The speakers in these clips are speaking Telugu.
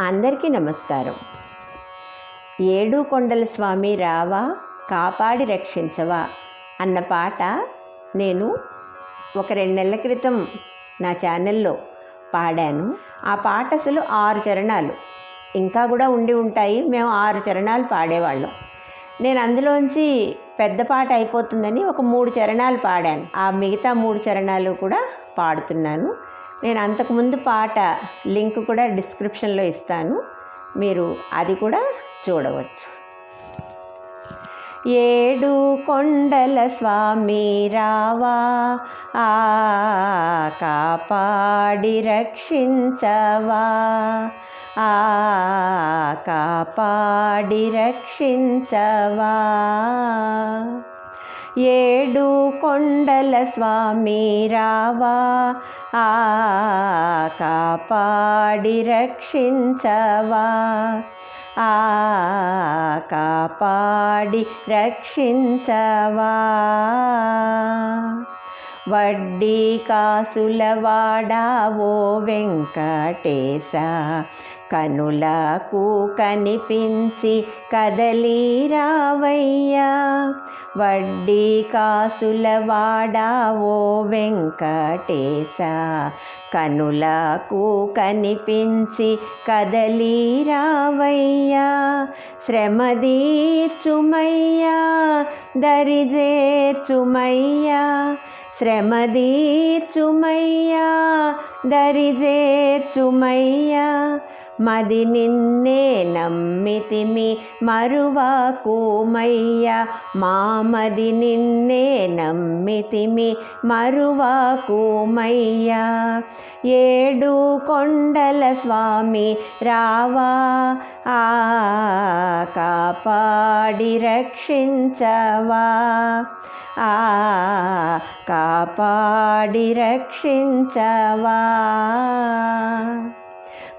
అందరికీ నమస్కారం. ఏడు కొండల స్వామి రావా కాపాడి రక్షించవా అన్న పాట నేను ఒక రెండు నెలల క్రితం నా ఛానల్లో పాడాను. ఆ పాట అసలు ఆరు చరణాలు. ఇంకా కూడా ఉండి ఉంటాయి. మేము ఆరు చరణాలు పాడేవాళ్ళం. నేను అందులోంచి పెద్ద పాట అయిపోతుందని ఒక మూడు చరణాలు పాడాను. ఆ మిగతా మూడు చరణాలు కూడా పాడుతున్నాను. నేను అంతకుముందు పాట లింక్ కూడా డిస్క్రిప్షన్లో ఇస్తాను. మీరు అది కూడా చూడవచ్చు. ఏడు కొండల స్వామి రావా ఆ కాపాడి రక్షించవా ఆ కాపాడి రక్షించవా. ఏడు కొండల స్వామి రావా ఆ కాపాడి రక్షించవా ఆ కాపాడి రక్షించవా. వడ్డీ కాసుల వాడావో వెంకటేశ. కనులకు కనిపించి కదలి రావయ్యా. వడ్డీ కాసుల వాడావో వెంకటేశ. కనులకు కనిపించి కదలి రావయ్యా. శ్రమదీర్చుమయ్యా దరిజేర్చుమయ్యా. శ్రమదీర్చుమయ్యా దరిజేర్చుమయ్యా మది నిన్నే నమ్మితిమి మరువాకుమయ్య. మామది నిన్నే నమ్మితిమి మరువాకుమయ్య. ఏడు కొండల స్వామి రావా ఆ కాపాడి రక్షించవా. ఆ కాపాడి రక్షించవా.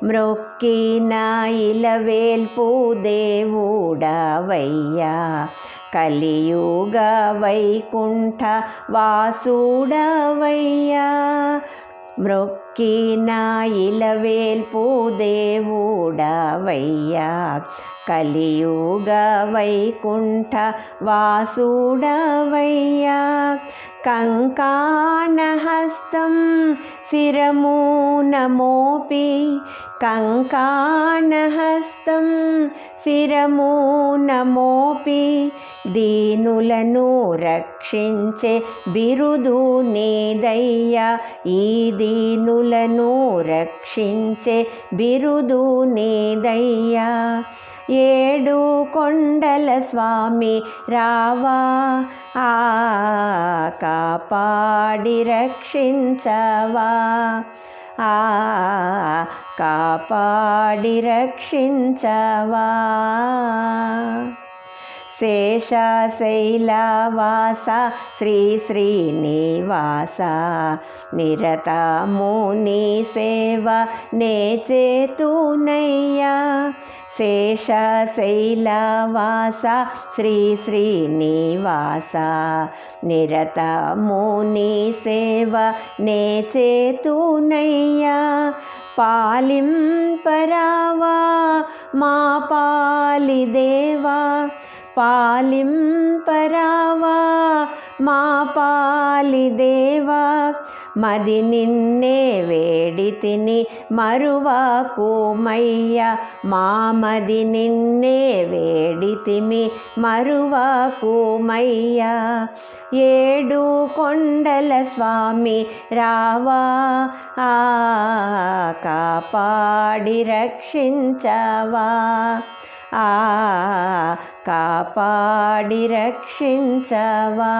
మ్రొక్కిన ఇలవేల్పు దేవుడవయ్యా. కలియుగ వైకుంఠ వాసుడవయ్యా. మ్రొక్కిన ఇలవేల్పు దేవుడవయ్యా. కలియుగ వైకుంఠ వాసుడవయ్యా. कङ्का न हस्तं కంకాణహస్తం శిరమూన నమోపి దీనులను రక్షించే బిరుదు నీదయ్యా. ఈ దీనులను రక్షించే బిరుదు నీదయ్యా. ఏడు కొండల స్వామి రావా. ఆ కాపాడి రక్షించవా. కాపాడి రక్షించవా? శేషశైలవాస శ్రీ శ్రీనివాస నిరతముని సేవ నే చేతునయ్యా శేషశైలవాస శ్రీ శ్రీనివాస నిరతముని సేవ నే చేతునయ్యా పాలింపరావా మా పాలిదేవా పాలింపరావా? మా పాలిదేవా మది నిన్నే వేడి తిని మరువాకుమయ్య మామది నిన్నే వేడి తిమి మరువాకుమయ్య ఏడు కొండల స్వామి రావా ఆ కాపాడి రక్షించవా. ఆ కాపాడి రక్షించవా?